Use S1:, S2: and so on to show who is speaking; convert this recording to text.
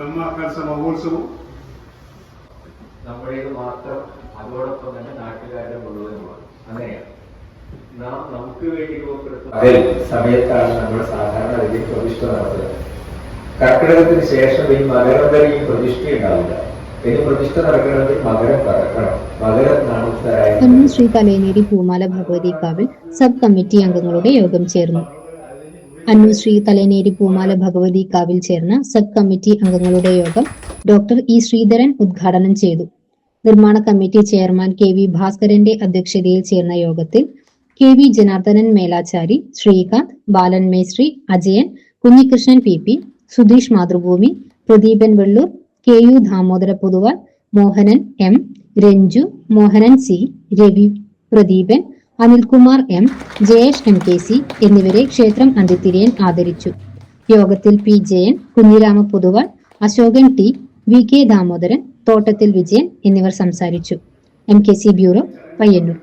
S1: ബ്രഹ്മകലശ മഹോത്സവം
S2: നമ്മുടേത് മാത്രം അതോടൊപ്പം തന്നെ നാട്ടുകാരുടെ മുഴുവനുമാണ്. അങ്ങനെയാണ് നാം നമുക്ക് വേണ്ടി രൂപപ്പെടുത്തുന്ന പകൽ സമയത്താണ് നമ്മൾ സാധാരണ ഇതിൽ പ്രതിഷ്ഠ നടത്തുന്നത്. കർക്കിടകത്തിന് ശേഷം ഈ മകരം വരെ ഈ പ്രതിഷ്ഠ ഉണ്ടാവില്ല. ഇനി പ്രതിഷ്ഠ നടക്കണമെങ്കിൽ മകരം കറക്കണം.
S3: ശ്രീ തലേനേരി പൂമാല ഭഗവതി കാവിൽ സബ് കമ്മിറ്റി അംഗങ്ങളുടെ യോഗം ചേർന്നു. അന്നൂർ ശ്രീ തലേനേരി പൂമാല ഭഗവതി കാവിൽ ചേർന്ന സബ് കമ്മിറ്റി അംഗങ്ങളുടെ യോഗം ഡോക്ടർ ഇ ശ്രീധരൻ ഉദ്ഘാടനം ചെയ്തു. നിർമ്മാണ കമ്മിറ്റി ചെയർമാൻ കെ വി ഭാസ്കരന്റെ അധ്യക്ഷതയിൽ ചേർന്ന യോഗത്തിൽ K V Janardhanan Melachari Srikanth Balan Meshri Ajayan Kunhikrishnan P P Sudheesh Mathrubhumi Pradeepan Vellur K U Damodara Poduval Mohanan M Ranju Mohanan C Ravi Pradeepan Anilkumar M Jayesh M K C എന്നിവരെ ക്ഷേത്രം അന്തിത്തിരിയൻ ആദരിച്ചു. യോഗത്തിൽ P Jayan Kunhirama Poduval Ashokan T V K Damodaran Thottathil Vijayan എന്നിവർ സംസാരിച്ചു. M K C bureau Payyanur.